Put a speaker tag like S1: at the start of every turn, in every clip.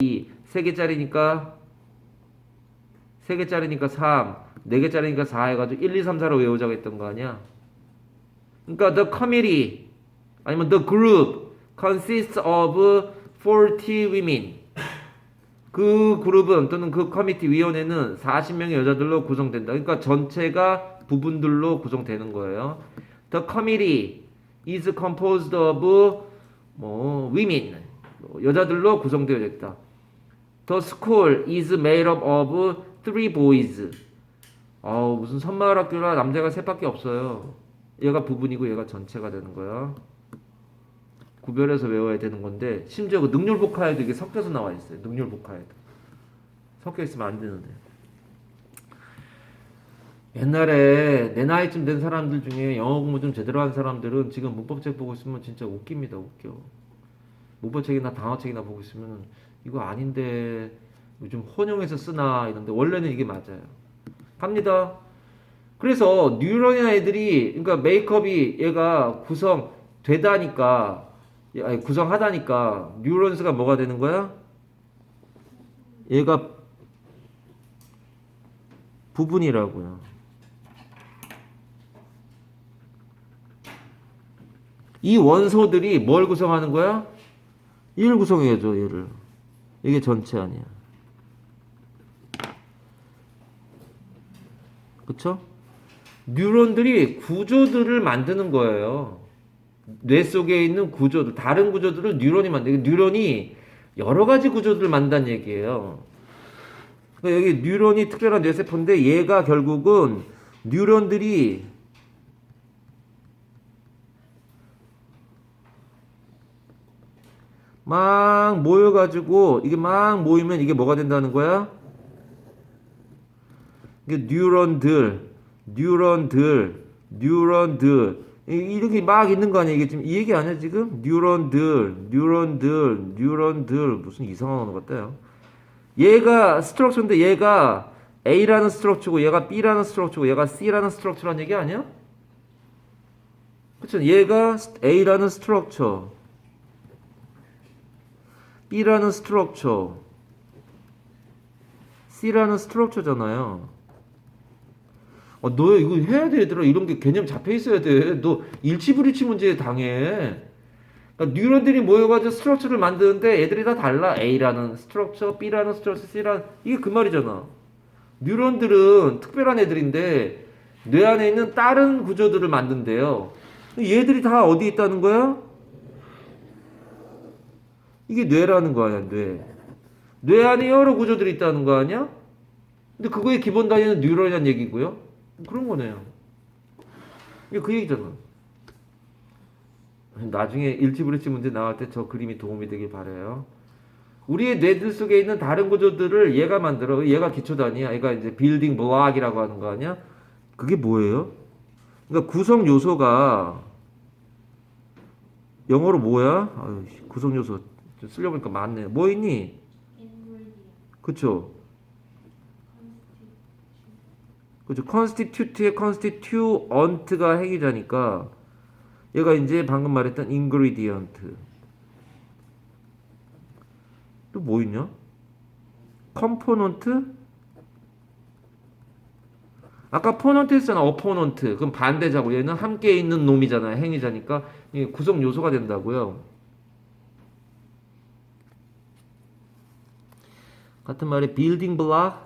S1: 2, 3개짜리니까 3개짜리니까 3, 4개짜리니까 4 해가지고 1, 2, 3, 4로 외우자고 했던 거 아니야? 그러니까 the committee 아니면 the group consists of 40 women 그 그룹은 또는 그 커미티 위원회는 40명의 여자들로 구성된다. 그러니까 전체가 부분들로 구성되는 거예요. The committee is composed of 뭐 women 여자들로 구성되어 있다. The school is made up of three boys. 어 무슨 선마을 학교라 남자가 셋밖에 없어요. 얘가 부분이고 얘가 전체가 되는 거야. 구별해서 외워야 되는 건데 심지어 그 능률 복화에도 이게 섞여서 나와 있어요. 능률 복화에도 섞여 있으면 안 되는데. 옛날에 내 나이쯤 된 사람들 중에 영어 공부 좀 제대로 한 사람들은 지금 문법책 보고 있으면 진짜 웃깁니다. 웃겨. 문법책이나 단어책이나 보고 있으면 이거 아닌데 요즘 혼용해서 쓰나 이런데 원래는 이게 맞아요. 갑니다. 그래서 뉴런이나 애들이 그러니까 메이크업이 얘가 구성 되다니까 아니 구성하다니까 뉴런스가 뭐가 되는 거야? 얘가 부분이라고요. 이 원소들이 뭘 구성하는 거야? 얘를 구성해야죠, 얘를. 이게 전체 아니야. 그쵸? 뉴런들이 구조들을 만드는 거예요. 뇌 속에 있는 구조들, 다른 구조들을 뉴런이 만들고, 뉴런이 여러 가지 구조들을 만든다는 얘기예요. 그러니까 여기 뉴런이 특별한 뇌세포인데, 얘가 결국은 뉴런들이 막 모여가지고, 이게 막 모이면 이게 뭐가 된다는 거야? 이게 뉴런들, 뉴런들, 뉴런들 이- 이렇게 막 있는 거 아니야? 이게 지금 이 얘기 아니야 지금? 뉴런들, 뉴런들, 뉴런들 무슨 이상한 언어 같아요. 얘가 스트럭처인데 얘가 A라는 스트럭처고 얘가 B라는 스트럭처고 얘가 C라는 스트럭처라는 얘기 아니야? 그쵸? 얘가 A라는 스트럭처, B라는 스트럭처, C라는 스트럭처잖아요. 어, 너 이거 해야 돼, 얘들아. 이런 게 개념 잡혀 있어야 돼. 너 일치불일치 문제에 당해. 그러니까 뉴런들이 모여가지고 스트럭처를 만드는데 애들이 다 달라. A라는 스트럭처, B라는 스트럭처, C라는 이게 그 말이잖아. 뉴런들은 특별한 애들인데 뇌 안에 있는 다른 구조들을 만든대요. 얘들이 다 어디 있다는 거야? 이게 뇌라는 거 아니야, 뇌. 뇌 안에 여러 구조들이 있다는 거 아니야? 근데 그거의 기본 단위는 뉴런이라는 얘기고요. 그런 거네요. 이게 그 얘기잖아. 나중에 일치불일치 문제 나올 때 저 그림이 도움이 되길 바래요. 우리의 뇌들 속에 있는 다른 구조들을 얘가 만들어. 얘가 기초 단위야. 얘가 이제 빌딩 블록이라고 하는 거 아니야? 그게 뭐예요? 그러니까 구성 요소가 영어로 뭐야? 아유, 씨, 구성 요소 좀 쓰려보니까 많네. 뭐 있니? 그쵸? 그죠? constitute의 constituent가 핵이자니까 얘가 이제 방금 말했던 ingredient 또 뭐 있냐? component 아까 포넌트 했잖아 어포넌트 그럼 반대자고 얘는 함께 있는 놈이잖아요 행위자니까 이게 구성 요소가 된다고요 같은 말에 building block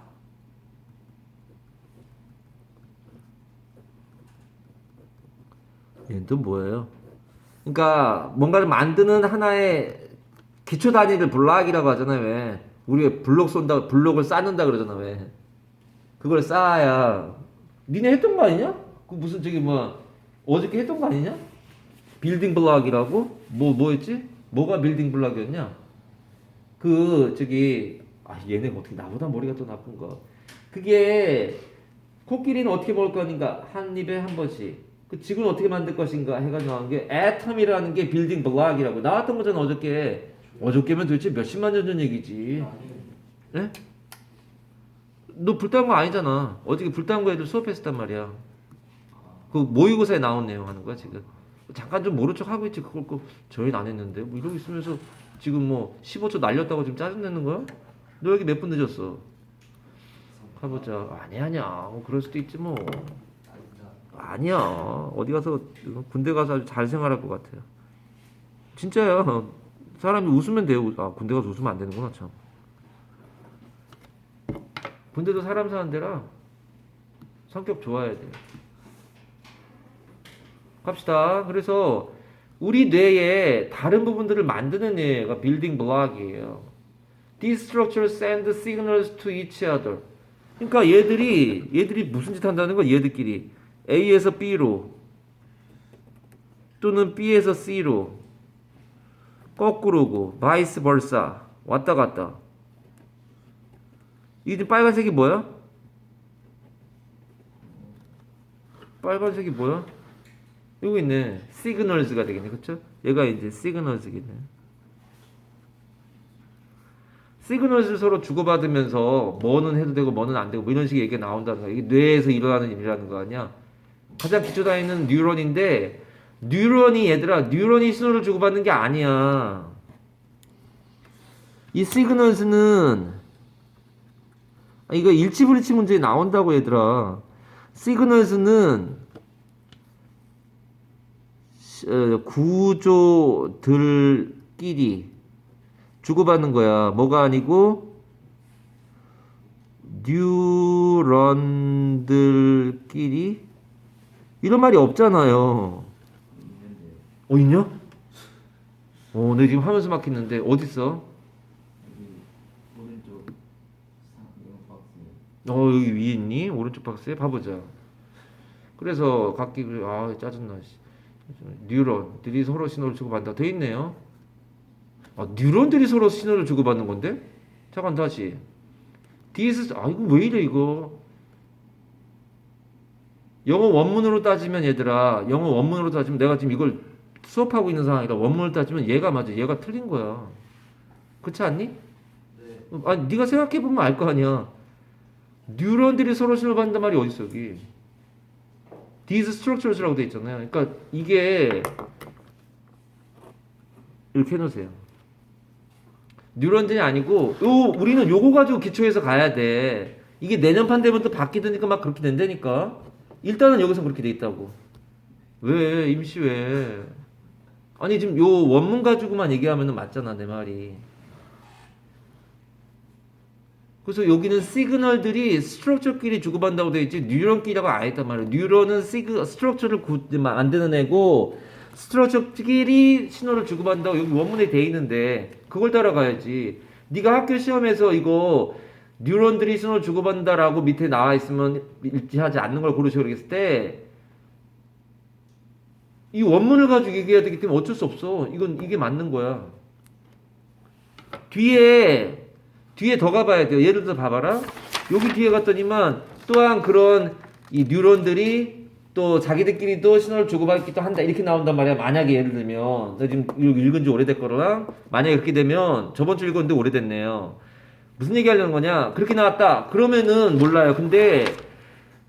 S1: 얘는 또 뭐예요? 그러니까 뭔가를 만드는 하나의 기초 단위를 블락이라고 하잖아요. 왜? 우리 블록 쏜다, 블록을 쌓는다 그러잖아. 왜? 그걸 쌓아야 니네 했던 거 아니냐? 그 무슨 저기 뭐 어저께 했던 거 아니냐? 빌딩 블락이라고? 뭐 뭐였지? 뭐가 빌딩 블락이었냐? 그 저기 아 얘네가 어떻게 나보다 머리가 더 나쁜 거? 그게 코끼리는 어떻게 먹을 거니까 한 입에 한 번씩. 그 지구는 어떻게 만들 것인가 해가지고 나온 게 애텀이라는 게 빌딩 블락이라고 나왔던 거잖아 어저께. 어저께면 도대체 몇십만 년 전 얘기지. 예? 너 불타는 거 아니잖아. 어저께 불타는 거 애들 수업했었단 말이야. 그 모의고사에 나온 내용 하는 거야 지금. 잠깐 좀 모른 척 하고 있지 그걸 꼭 저희는 안 했는데 뭐 이러고 있으면서 지금 뭐 15초 날렸다고 지금 짜증내는 거야? 너 여기 몇 분 늦었어? 가보자. 아니 아니야. 뭐 그럴 수도 있지 뭐. 아니야. 어디 가서 군대 가서 아주 잘 생활할 것 같아요. 진짜야. 사람이 웃으면 돼요. 아 군대 가서 웃으면 안 되는구나 참. 군대도 사람 사는 데라 성격 좋아야 돼. 갑시다. 그래서 우리 뇌의 다른 부분들을 만드는 애가 빌딩 블록이에요. These structures send signals to each other. 그러니까 얘들이 얘들이 무슨 짓 한다는 거 얘들끼리 A에서 B로 또는 B에서 C로 거꾸로고 vice versa 왔다 갔다. 이 빨간색이 뭐야? 빨간색이 뭐야? 여기 있네. signals가 되겠네. 그쵸? 얘가 이제 signals겠네. 시그널을 서로 주고받으면서 뭐는 해도 되고 뭐는 안 되고 뭐 이런 식의 얘기가 나온다는 거야. 이게 뇌에서 일어나는 일이라는 거 아니야. 가장 기초 단위는 뉴런인데 뉴런이 얘들아 뉴런이 신호를 주고받는 게 아니야. 이 시그널스는 아, 이거 일치불일치 문제에 나온다고 얘들아. 시그널스는 시- 어, 구조들끼리 주고받는 거야. 뭐가 아니고 뉴런들끼리 이런 말이 없잖아요. 어 있냐? 어, 내 지금 하면서 막혔는데 어디 있어? 어 여기 위에 있니? 오른쪽 박스에 봐보자. 그래서 각기 아 짜증나. 씨. 뉴런들이 서로 신호를 주고받는다. 돼 있네요. 아 뉴런들이 서로 신호를 주고받는 건데? 잠깐 다시. 디스 아 이거 왜 이래 이거? 영어 원문으로 따지면 얘들아 영어 원문으로 따지면 내가 지금 이걸 수업하고 있는 상황이라 원문을 따지면 얘가 맞아 얘가 틀린 거야 그렇지 않니?
S2: 네
S1: 아니 네가 생각해 보면 알 거 아니야. 뉴런들이 서로 신호 받는단 말이 어디 있어 여기? These structures라고 돼 있잖아요. 그러니까 이게 이렇게 해 놓으세요. 뉴런들이 아니고 요 우리는 요거 가지고 기초해서 가야 돼. 이게 내년판 되면 또 바뀌드니까 막 그렇게 된다니까. 일단은 여기서 그렇게 돼 있다고. 왜 임시 왜? 아니 지금 요 원문 가지고만 얘기하면은 맞잖아 내 말이. 그래서 여기는 시그널들이 스트럭처끼리 주고받는다고 되어 있지 뉴런끼리라고 안 했단 말이에요. 뉴런은 시그 스트럭처를 구, 만드는 애고 스트럭처끼리 신호를 주고받는다고 여기 원문에 돼 있는데 그걸 따라가야지. 네가 학교 시험에서 이거 뉴런들이 신호 를 주고받는다라고 밑에 나와 있으면 일치하지 않는 걸 고르시오 그랬을 때 이 원문을 가지고 얘기해야 되기 때문에 어쩔 수 없어. 이건 이게 맞는 거야. 뒤에 뒤에 더 가봐야 돼요. 예를 들어 봐봐라. 여기 뒤에 갔더니만 또한 그런 이 뉴런들이 또 자기들끼리 도 신호를 주고받기도 한다 이렇게 나온단 말이야. 만약에 예를 들면 나 지금 읽은 지 오래됐거나 만약에 그렇게 되면 저번 주 읽었는데 오래됐네요. 무슨 얘기 하려는 거냐? 그렇게 나왔다. 그러면은 몰라요. 근데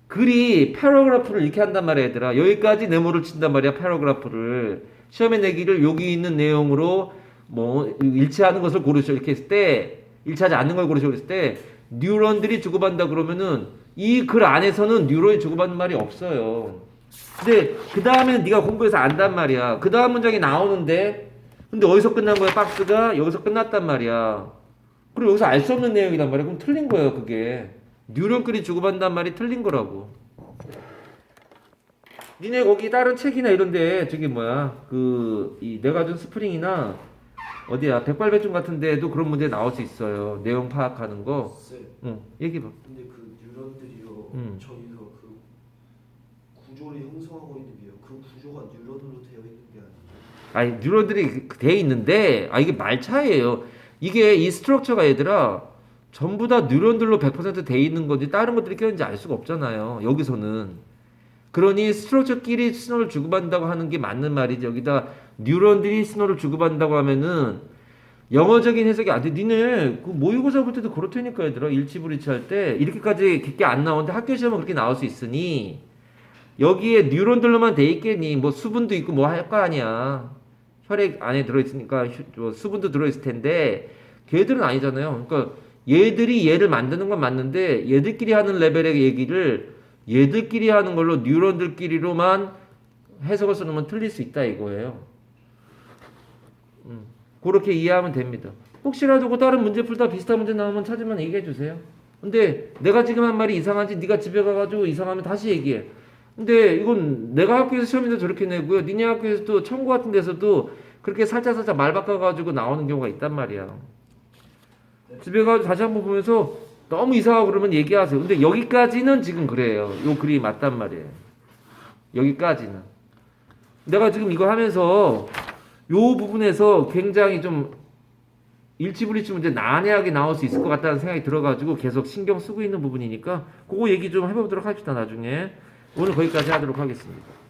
S1: 글이 패러그래프를 이렇게 한단 말이야, 얘들아. 여기까지 네모를 친단 말이야, 패러그래프를. 시험에 내기를 여기 있는 내용으로 뭐 일치하는 것을 고르셔 이렇게 했을 때 일치하지 않는 걸 고르셔 그랬을 때 뉴런들이 주고받는다 그러면은 이 글 안에서는 뉴런이 주고받는 말이 없어요. 근데 그 다음에는 네가 공부해서 안단 말이야. 그 다음 문장이 나오는데 근데 어디서 끝난 거야? 박스가 여기서 끝났단 말이야. 그리고 여기서 알 수 없는 내용이란 말이야. 그럼 틀린 거예요, 그게. 뉴런끼리 주고받는단 말이 틀린 거라고. 니네 거기 다른 책이나 이런데 저기 뭐야 그 이 내가 준 스프링이나 어디야 백발백중 같은 데도 그런 문제 나올 수 있어요 내용 파악하는 거
S2: 쌤
S1: 응, 얘기해봐
S2: 근데 그 뉴런들이요.
S1: 음.
S2: 저희가 그 구조를 형성하고 있는 게요. 그 구조가 뉴런으로 되어 있는 게 아니에요.
S1: 아니 뉴런들이 그- 돼 있는데 아 이게 말 차이예요. 이게 이 스트럭처가 얘들아 전부 다 뉴런들로 100%돼 있는 건지 다른 것들이 껴있는지 알 수가 없잖아요 여기서는. 그러니 스트럭처끼리 신호를 주고받는다고 하는 게 맞는 말이지 여기다 뉴런들이 신호를 주고받는다고 하면은 영어적인 해석이 안 돼. 니네 그 모의고사 볼 때도 그렇다니까 얘들아 일치불일치 할 때 이렇게까지 깊게 안 나오는데 학교 시험은 그렇게 나올 수 있으니 여기에 뉴런들로만 돼 있겠니? 뭐 수분도 있고 뭐 할 거 아니야. 혈액 안에 들어있으니까 휴- 저 수분도 들어있을 텐데 걔들은 아니잖아요. 그러니까 얘들이 얘를 만드는 건 맞는데 얘들끼리 하는 레벨의 얘기를 얘들끼리 하는 걸로 뉴런들끼리로만 해석을 써놓으면 틀릴 수 있다 이거예요. 음, 그렇게 이해하면 됩니다. 혹시라도 그 다른 문제 풀다 비슷한 문제 나오면 찾으면 얘기해 주세요. 근데 내가 지금 한 말이 이상한지 네가 집에 가가지고 이상하면 다시 얘기해. 근데 이건 내가 학교에서 시험인데 저렇게 내고요. 니네 학교에서도 청구 같은 데서도 그렇게 살짝 살짝 말 바꿔가지고 나오는 경우가 있단 말이야. 집에 가서 다시 한번 보면서 너무 이상하고 그러면 얘기하세요. 근데 여기까지는 지금 그래요. 요 글이 맞단 말이에요. 여기까지는. 내가 지금 이거 하면서 요 부분에서 굉장히 좀 일치불일치 문제 난해하게 나올 수 있을 것 같다는 생각이 들어가지고 계속 신경 쓰고 있는 부분이니까 그거 얘기 좀 해보도록 합시다 나중에 오늘 거기까지 하도록 하겠습니다.